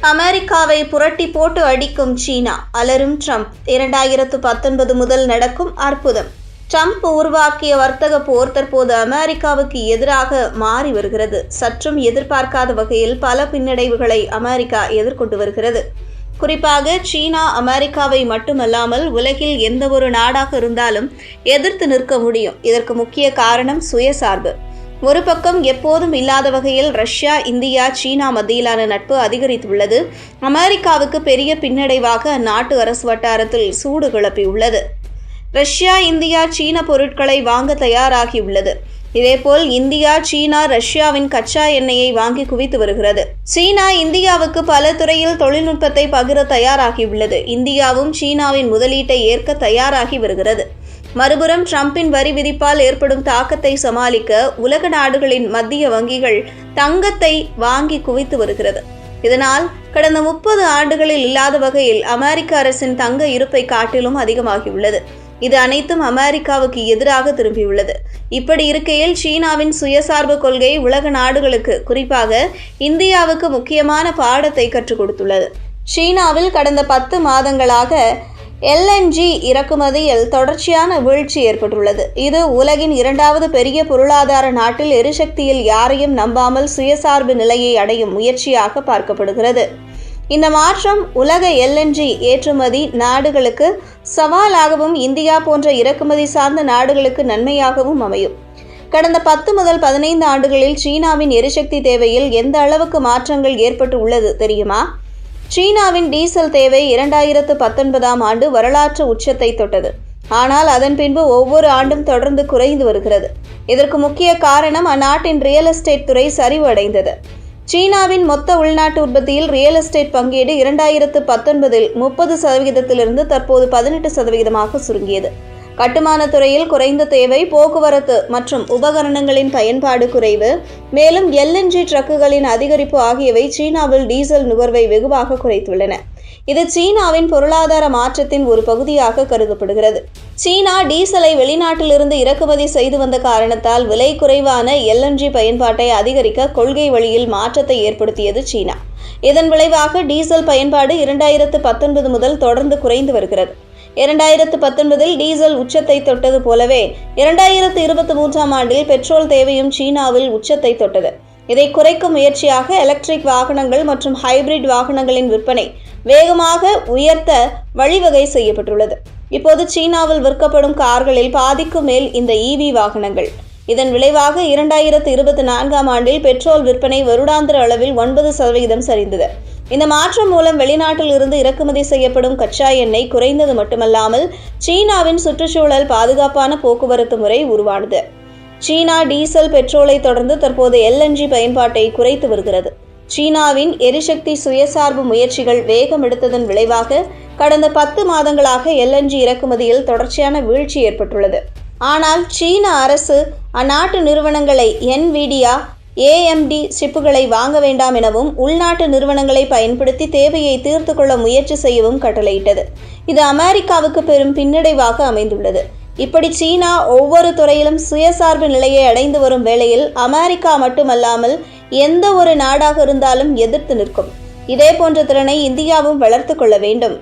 அமெரிக்காவை புரட்டி போட்டு அடிக்கும் சீனா அலரும் ட்ரம்ப். இரண்டாயிரத்து பத்தொன்பது முதல் நடக்கும் அற்புதம். ட்ரம்ப் உருவாக்கிய வர்த்தக போர் தற்போது அமெரிக்காவுக்கு எதிராக மாறி வருகிறது. சற்றும் எதிர்பார்க்காத வகையில் பல பின்னடைவுகளை அமெரிக்கா எதிர்கொண்டு வருகிறது. குறிப்பாக சீனா அமெரிக்காவை மட்டுமல்லாமல் உலகில் எந்த ஒரு நாடாக இருந்தாலும் எதிர்த்து நிற்க முடியும். இதற்கு முக்கிய காரணம் சுயசார்பு. ஒரு பக்கம் எப்போதும் இல்லாத வகையில் ரஷ்யா இந்தியா சீனா மத்தியிலான நட்பு அதிகரித்துள்ளது. அமெரிக்காவுக்கு பெரிய பின்னடைவாக அந்நாட்டு அரசு வட்டாரத்தில் சூடு கிளப்பியுள்ளது. ரஷ்யா இந்தியா சீன பொருட்களை வாங்க தயாராகியுள்ளது. இதேபோல் இந்தியா சீனா ரஷ்யாவின் கச்சா எண்ணெயை வாங்கி குவித்து வருகிறது. சீனா இந்தியாவுக்கு பல துறையில் தொழில்நுட்பத்தை பகிர தயாராகியுள்ளது. இந்தியாவும் சீனாவின் முதலீட்டை ஏற்க தயாராகி வருகிறது. மறுபுறம் ட்ரம்பின் வரி விதிப்பால் ஏற்படும் தாக்கத்தை சமாளிக்க உலக நாடுகளின் மத்திய வங்கிகள் தங்கத்தை வாங்கி குவித்து வருகிறது. இதனால் கடந்த முப்பது ஆண்டுகளில் இல்லாத வகையில் அமெரிக்க அரசின் தங்க இருப்பை காட்டிலும் அதிகமாகியுள்ளது. இது அனைத்தும் அமெரிக்காவுக்கு எதிராக திரும்பியுள்ளது. இப்படி இருக்கையில் சீனாவின் சுயசார்பு கொள்கை உலக நாடுகளுக்கு குறிப்பாக இந்தியாவுக்கு முக்கியமான பாடத்தை கற்றுக் கொடுத்துள்ளது. சீனாவில் கடந்த பத்து மாதங்களாக எல்என்ஜி இறக்குமதியில் தொடர்ச்சியான வீழ்ச்சி ஏற்பட்டுள்ளது. இது உலகின் இரண்டாவது பெரிய பொருளாதார நாட்டில் எரிசக்தியில் யாரையும் நம்பாமல் சுயசார்பு நிலையை அடையும் முயற்சியாக பார்க்கப்படுகிறது. இந்த மாற்றம் உலக எல்என்ஜி ஏற்றுமதி நாடுகளுக்கு சவாலாகவும் இந்தியா போன்ற இறக்குமதி சார்ந்த நாடுகளுக்கு நன்மையாகவும் அமையும். கடந்த பத்து முதல் பதினைந்து ஆண்டுகளில் சீனாவின் எரிசக்தி தேவையில் எந்த அளவுக்கு மாற்றங்கள் ஏற்பட்டு உள்ளது தெரியுமா? சீனாவின் டீசல் தேவை இரண்டாயிரத்து பத்தொன்பதாம் ஆண்டு வரலாற்று உச்சத்தை தொட்டது. ஆனால் அதன் பின்பு ஒவ்வொரு ஆண்டும் தொடர்ந்து குறைந்து வருகிறது. இதற்கு முக்கிய காரணம் அந்நாட்டின் ரியல் எஸ்டேட் துறை சரிவு அடைந்தது சீனாவின் மொத்த உள்நாட்டு உற்பத்தியில் ரியல் எஸ்டேட் பங்கீடு இரண்டாயிரத்து பத்தொன்பதில் முப்பது சதவீதத்திலிருந்து தற்போது பதினெட்டு சதவீதமாக சுருங்கியது. கட்டுமான துறையில் குறைந்த தேவை போக்குவரத்து மற்றும் உபகரணங்களின் பயன்பாடு குறைவு. மேலும் எல்என்ஜி ட்ரக்குகளின் அதிகரிப்பு ஆகியவை சீனாவில் டீசல் நுகர்வை வெகுவாக குறைத்துள்ளன. இது சீனாவின் பொருளாதார மாற்றத்தின் ஒரு பகுதியாக கருதப்படுகிறது. சீனா டீசலை வெளிநாட்டிலிருந்து இறக்குமதி செய்து வந்த காரணத்தால் விலை குறைவான எல்என்ஜி பயன்பாட்டை அதிகரிக்க கொள்கை வழியில் மாற்றத்தை ஏற்படுத்தியது சீனா. இதன் விளைவாக டீசல் பயன்பாடு இரண்டாயிரத்து பத்தொன்பது முதல் தொடர்ந்து குறைந்து வருகிறது. இரண்டாயிரத்து பத்தொன்பதில் டீசல் உச்சத்தை தொட்டது போலவே இரண்டாயிரத்து இருபத்தி மூன்றாம் ஆண்டில் பெட்ரோல் தேவையும் சீனாவில் உச்சத்தை தொட்டது. இதை குறைக்கும் முயற்சியாக எலக்ட்ரிக் வாகனங்கள் மற்றும் ஹைபிரிட் வாகனங்களின் விற்பனை வேகமாக உயர்த்த வழிவகை செய்யப்பட்டுள்ளது. இப்போது சீனாவில் விற்கப்படும் கார்களில் பாதிக்கும் மேல் இந்த இவி வாகனங்கள். இதன் விளைவாக இரண்டாயிரத்து இருபத்தி நான்காம் ஆண்டில் பெட்ரோல் விற்பனை வருடாந்திர அளவில் ஒன்பது சதவீதம் சரிந்தது. இந்த மாற்றம் மூலம் வெளிநாட்டில் இருந்து இறக்குமதி செய்யப்படும் கச்சா எண்ணெய் குறைந்தது மட்டுமல்லாமல் சீனாவின் சுற்றுச்சூழல் பாதுகாப்பான போக்குவரத்து முறை உருவானது. சீனா டீசல் பெட்ரோலை தொடர்ந்து தற்போது எல்என்ஜி பயன்பாட்டை குறைத்து வருகிறது. சீனாவின் எரிசக்தி சுயசார்பு முயற்சிகள் வேகம் எடுத்ததன் விளைவாக கடந்த பத்து மாதங்களாக எல்என்ஜி இறக்குமதியில் தொடர்ச்சியான வீழ்ச்சி ஏற்பட்டுள்ளது. ஆனால் சீன அரசு அந்நாட்டு நிறுவனங்களை என்விடியா ஏஎம்டி சிப்புகளை வாங்க வேண்டாம் எனவும் உள்நாட்டு நிறுவனங்களை பயன்படுத்தி தேவையை தீர்த்து கொள்ள முயற்சி செய்யவும் கட்டளையிட்டது. இது அமெரிக்காவுக்கு பெரும் பின்னடைவாக அமைந்துள்ளது. இப்படி சீனா ஒவ்வொரு துறையிலும் சுயசார்பு நிலையை அடைந்து வரும் வேளையில் அமெரிக்கா மட்டுமல்லாமல் எந்த ஒரு நாடாக இருந்தாலும் எதிர்த்து நிற்கும். இதே போன்ற திறனை இந்தியாவும் வளர்த்து கொள்ள வேண்டும்.